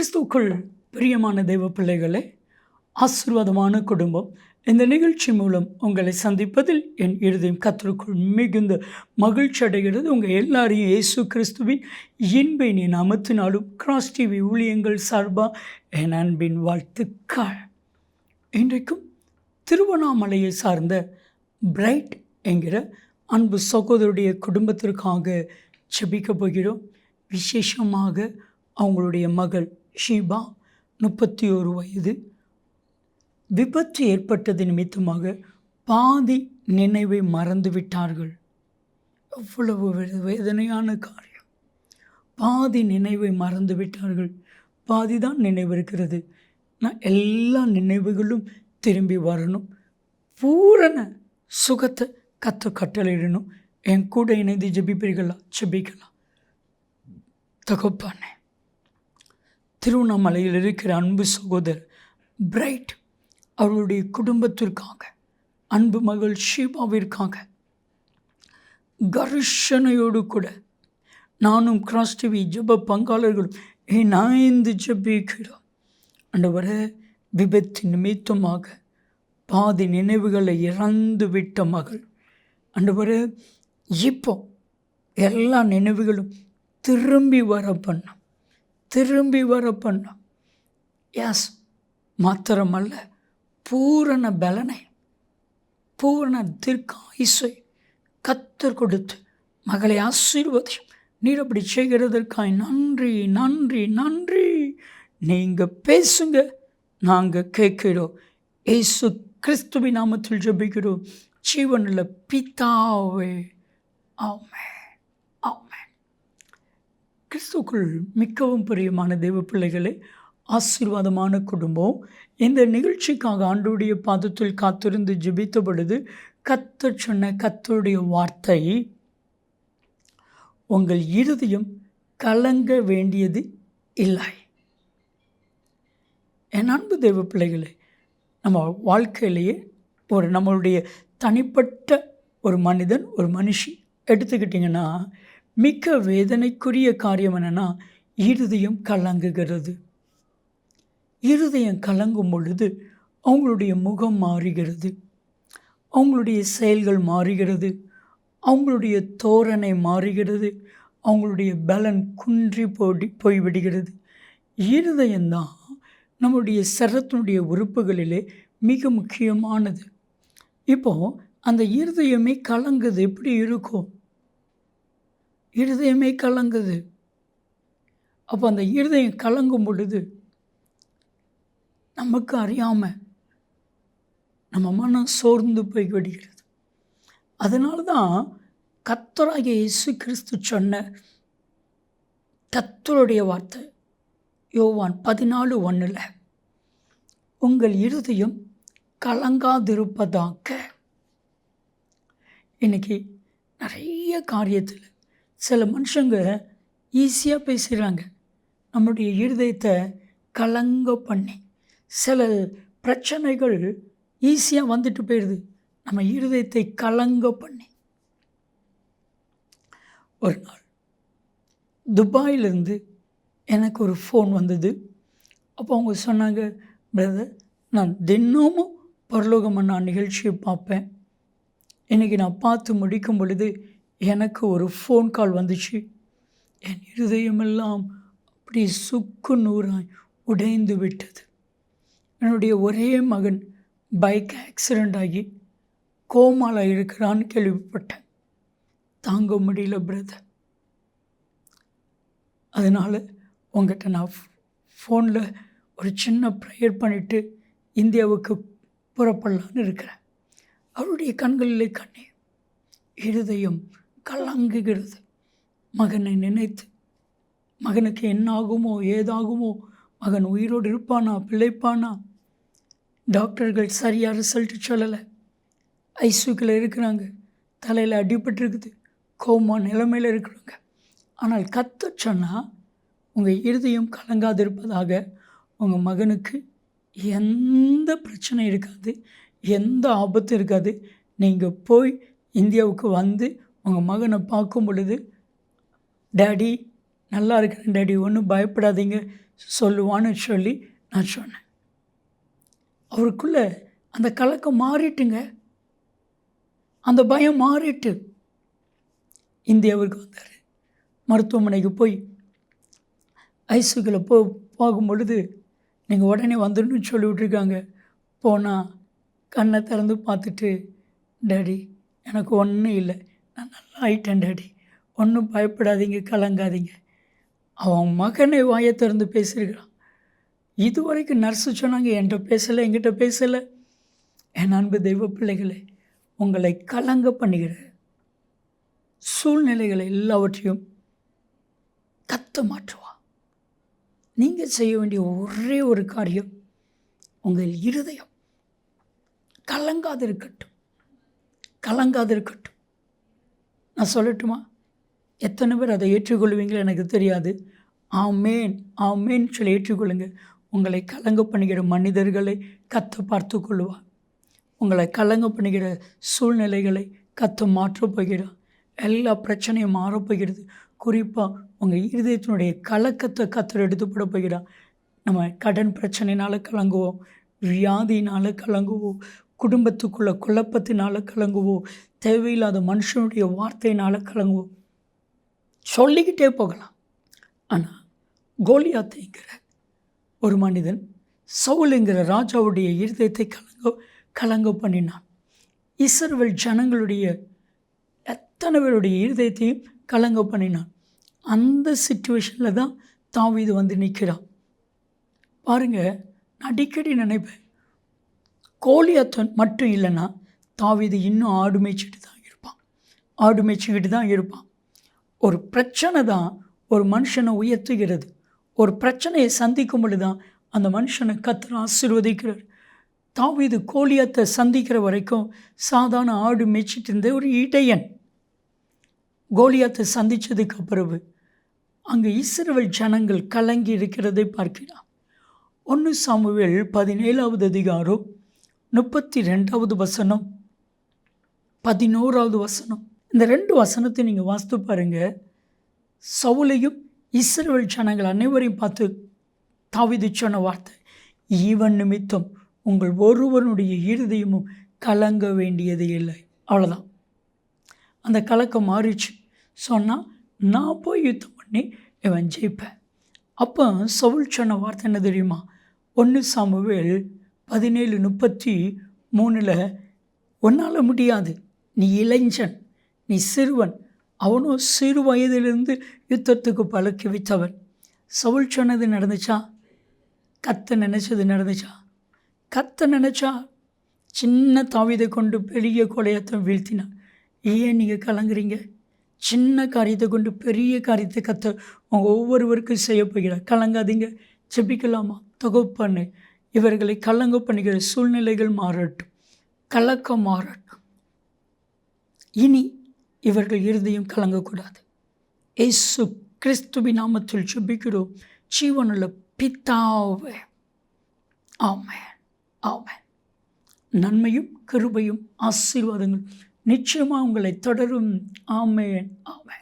கிறிஸ்துக்குள் பிரியமான தெய்வ பிள்ளைகளே ஆசீர்வாதமான குடும்பம் இந்த நிகழ்ச்சி மூலம் உங்களை சந்திப்பதில் என் இருதயம் கத்தருக்குள் மிகுந்த மகிழ்ச்சி அடைகிறது. உங்கள் எல்லாரையும் இயேசு கிறிஸ்துவின் இன்பை அமர்த்தினாலும் கிராஸ் டிவி ஊழியங்கள் சார்பாக என் அன்பின் வாழ்த்துக்கள். இன்றைக்கும் திருவண்ணாமலையை சார்ந்த பிரைட் என்கிற அன்பு சகோதரருடைய குடும்பத்திற்காக செபிக்கப் போகிறோம். விசேஷமாக அவங்களுடைய மகள் ஷீபா முப்பத்தி ஒரு வயது. விபத்து ஏற்பட்டது நிமித்தமாக பாதி நினைவை மறந்து விட்டார்கள். எவ்வளவு வேதனையான காரியம். பாதி நினைவை மறந்து விட்டார்கள். பாதி தான் நினைவு இருக்கிறது. நான் எல்லா நினைவுகளும் திரும்பி வரணும். பூரண சுகத்தை கற்று கட்டளையிடணும். என் கூட இணைந்து ஜபிப்பீர்களா? ஜெபிக்கலாம். தகப்பானே. திருவண்ணாமலையில் இருக்கிற அன்பு சகோதரர் பிரைட் அவருடைய குடும்பத்திற்காக அன்பு மகள் ஷீபாவிற்காக கர்ஷனையோடு கூட நானும் கிராஸ் டிவி ஜப பங்காளர்களும் இணைந்து ஜபிக்கிறோம். அண்டவர விபத்து நிமித்தமாக பாதி நினைவுகளை இறந்து விட்ட மகள். அண்டவர இப்போ எல்லா நினைவுகளும் திரும்பி வர பண்ணும் திரும்பி வர பண்ணும். எஸ் மாத்திரமல்ல பூரண பலனை பூரண தீர்க்காயுசை கத்தர் கொடுத்து மகளை ஆசீர்வதியும் நீர் அப்படி செய்கிறதற்காய் நன்றி நன்றி நன்றி. நீங்கள் பேசுங்க நாங்கள் கேட்கிறோம். ஏசு கிறிஸ்துவின் நாமத்தில் ஜபிக்கிறோம். ஜீவனில் பிதாவே. ஆமே கிறிஸ்துக்குள் மிக்கவும் பிரியமான தெய்வ பிள்ளைகளே ஆசீர்வாதமான குடும்பம். இந்த நிகழ்ச்சிக்காக ஆண்டுடைய பாதத்தில் காத்திருந்து ஜெபித்த பொழுது கத்த சொன்ன கத்தருடைய வார்த்தை உங்கள் இருதயம் கலங்க வேண்டியது இல்லை. என் அன்பு தெய்வ பிள்ளைகளே நம்ம வாழ்க்கையிலேயே ஒரு நம்மளுடைய தனிப்பட்ட ஒரு மனிதன் ஒரு மனுஷி எடுத்துக்கிட்டிங்கன்னா மிக்க வேதனைக்குரிய காரியம் என்னென்னா இருதயம் கலங்குகிறது. இருதயம் கலங்கும் பொழுது அவங்களுடைய முகம் மாறுகிறது. அவங்களுடைய செயல்கள் மாறுகிறது. அவங்களுடைய தோரணை மாறுகிறது. அவங்களுடைய பலன் குன்றி போடி போய்விடுகிறது. இருதயம்தான் நம்முடைய சரத்தினுடைய உறுப்புகளிலே மிக முக்கியமானது. இப்போது அந்த இருதயமே கலங்குது எப்படி இருக்கும்? இருதயமே கலங்குது. அப்போ அந்த இருதயம் கலங்கும் பொழுது நமக்கு அறியாமல் நம்ம மனம் சோர்ந்து போய் விடுகிறது. அதனால தான் கத்தராகிய இயேசு கிறிஸ்து சொன்ன கத்தருடைய வார்த்தை யோவான் பதினாலு ஒன்றில் உங்கள் இருதயம் கலங்காதிருப்பதாக. இன்றைக்கி நிறைய காரியத்தில் சில மனுஷங்க ஈஸியாக பேசுகிறாங்க நம்முடைய இருதயத்தை கலங்க பண்ணி சில பிரச்சனைகள் ஈஸியாக வந்துட்டு போயிடுது. நம்ம இருதயத்தை கலங்க பண்ணி. ஒரு நாள் துபாயிலிருந்து எனக்கு ஒரு ஃபோன் வந்தது. அப்போ அவங்க சொன்னாங்க பிரதர் நான் தினமும் பரலோகம் நான் நிகழ்ச்சியை பார்ப்பேன். இன்றைக்கி நான் பார்த்து முடிக்கும் பொழுது எனக்கு ஒரு ஃபோன் கால் வந்துச்சு. என் இருதயமெல்லாம் அப்படி சுக்கு நூறாய் உடைந்து விட்டது. என்னுடைய ஒரே மகன் பைக் ஆக்சிடெண்ட் ஆகி கோமால இருக்கிறான்னு கேள்விப்பட்டேன். தாங்க முடியல பிரதர் அதனால் உங்கள்கிட்ட நான் ஃபோனில் ஒரு சின்ன ப்ரேயர் பண்ணிவிட்டு இந்தியாவுக்கு புறப்படலான்னு இருக்கிறேன். அவருடைய கண்களிலே கண்ணீர் இருதயம் கலங்குகிறது. மகனை நினைத்து மகனுக்கு என்னாகுமோ ஏதாகுமோ மகன் உயிரோடு இருப்பானா பிழைப்பானா? டாக்டர்கள் சரியாக ரிசல்ட் சொல்லலை. ஐசியூக்கில் இருக்கிறாங்க. தலையில் அடிபட்டிருக்குது. கோமா நிலைமையில் இருக்கிறாங்க. ஆனால் கத்த சொன்னால் உங்கள் இருதயம் கலங்காதிருப்பதாக உங்கள் மகனுக்கு எந்த பிரச்சனை இருக்காது எந்த ஆபத்தும் இருக்காது. நீங்கள் போய் இந்தியாவுக்கு வந்து உங்கள் மகனை பார்க்கும் பொழுது டேடி நல்லா இருக்கிறேன் டேடி ஒன்றும் பயப்படாதீங்க. சொல்லுவான்னு சொல்லி நான் சொன்னேன். அவருக்குள்ள அந்த கலக்கம் மாறிட்டுங்க. அந்த பயம் மாறிட்டு இந்தியாவுக்கு வந்தார். மருத்துவமனைக்கு போய் ஐசுக்கில் போ போகும் பொழுது நீங்கள் உடனே வந்துடணும்னு சொல்லி விட்ருக்காங்க போனால் கண்ணை திறந்து பார்த்துட்டு டேடி எனக்கு ஒன்றும் இல்லை. நான் நல்லா ஆயிட்டேன் டாடி. ஒன்றும் பயப்படாதீங்க கலங்காதீங்க. அவன் மகனை வாயை திறந்து பேசியிருக்கிறான். இது வரைக்கும் நர்ஸு சொன்னாங்க என்கிட்ட பேசலை என்கிட்ட பேசலை. என் அன்பு தெய்வ பிள்ளைகளே உங்களை கலங்க பண்ணுகிற சூழ்நிலைகளை எல்லாவற்றையும் கத்த மாற்றுவா நீங்கள் செய்ய வேண்டிய ஒரே ஒரு காரியம் உங்கள் இருதயம் கலங்காதிருக்கட்டும். இருக்கட்டும் இருக்கட்டும் நான் சொல்லட்டுமா? எத்தனை பேர் அதை ஏற்றுக்கொள்வீங்களோ எனக்கு தெரியாது. ஆமேன் ஆமேன் சொல்லி ஏற்றுக்கொள்ளுங்க. உங்களை கலங்க பண்ணுகிற மனிதர்களை கத்த பார்த்து கொள்வார். உங்களை கலங்க பண்ணுகிற சூழ்நிலைகளை கத்த மாற்றப் போகிறார். எல்லா பிரச்சனையும் மாறப்போகிறது குறிப்பாக உங்கள் இருதயத்தினுடைய கலக்கத்தை கத்தர் எடுத்துப்பட போகிறார். நம்ம கடன் பிரச்சனைனால கலங்குவோம். வியாதினால் கலங்குவோம். குடும்பத்துக்குள்ள குழப்பத்தினால் கலங்குவோம் தேவையில்லாத மனுஷனுடைய வார்த்தையினால் கலங்குவோம் சொல்லிக்கிட்டே போகலாம். ஆனால் கோலியாத்தைங்கிற ஒரு மனிதன் சவுலுங்கிற ராஜாவுடைய இருதயத்தை கலங்க கலங்க பண்ணினான். இசர்வல் ஜனங்களுடைய எத்தனை பேருடைய இருதயத்தையும் கலங்க பண்ணினான். அந்த சுச்சுவேஷனில் தான் தாவீது வந்து நிற்கிறான். பாருங்கள் நான் அடிக்கடி நினைப்பேன் கோலியத்தன் மட்டும் இல்லைன்னா தாவிது இன்னும் ஆடு மேய்ச்சிட்டு தான் இருப்பான். ஆடு மேய்ச்சிக்கிட்டு தான் இருப்பான். ஒரு பிரச்சனை தான் ஒரு மனுஷனை உயர்த்துகிறது. ஒரு பிரச்சனையை சந்திக்கும் பொழுது தான் அந்த மனுஷனை கத்திர ஆசீர்வதிக்கிறார். தாவிது கோலியத்தை சந்திக்கிற வரைக்கும் சாதாரண ஆடு மேய்ச்சிட்டு இருந்த ஒரு இடையன். கோலியாத்தை சந்தித்ததுக்கு பிறகு அங்கே இஸ்ரவேல் ஜனங்கள் கலங்கி இருக்கிறதை பார்க்கிறான் ஒன்று சாமுவேல் பதினேழாவது அதிகாரம் முப்பத்தி ரெண்டாவது வசனம் பதினோராவது வசனம். இந்த ரெண்டு வசனத்தை நீங்கள் வாசித்து பாருங்கள் சவுலையும் இஸ்ரவேல் ஜனங்கள் அனைவரையும் பார்த்து தாவிது சொன்ன வார்த்தை ஈவன் நிமித்தம் உங்கள் ஒருவனுடைய இருதயமும் கலங்க வேண்டியது இல்லை. அவ்வளோதான் அந்த கலக்கம் மாறிச்சு. சொன்னால் நான் போய் யுத்தம் பண்ணி இவன் ஜெயிப்பேன். அப்போ சவுல் சொன்ன வார்த்தை என்ன தெரியுமா? ஒன்று சாமுவேல் பதினேழு முப்பத்தி மூணில் உன்னால் முடியாது. நீ இளைஞன் நீ சிறுவன். அவனும் சிறு வயதிலிருந்து யுத்தத்துக்கு பழக்கி வைத்தவன். சவுல் சொன்னது நடந்துச்சா? கத்த நினச்சது நடந்துச்சா? கத்த நினச்சா? சின்ன தாவிதை கொண்டு பெரிய கொலையத்தை வீழ்த்தினான். ஏன் நீங்கள் கலங்குறீங்க? சின்ன காரியத்தை கொண்டு பெரிய காரியத்தை கத்த அவங்க ஒவ்வொருவருக்கும் செய்ய போகிறார். கலங்காதீங்க. செபிக்கலாமா தொகுப்பண்ணு இவர்களை கலங்க பண்ணுகிற சூழ்நிலைகள் மாறட்டும். கலக்கம் மாறட்டும். இனி இவர்கள் இருதையும் கலங்கக்கூடாது. ஏசு கிறிஸ்துவி நாமத்தில் சுபிக்கிறோம் ஜீவனுள்ள பித்தாவே ஆமே ஆமே நன்மையும் கிருபையும் ஆசீர்வாதங்கள் நிச்சயமாக உங்களை தொடரும். ஆமேன். ஆமேன்.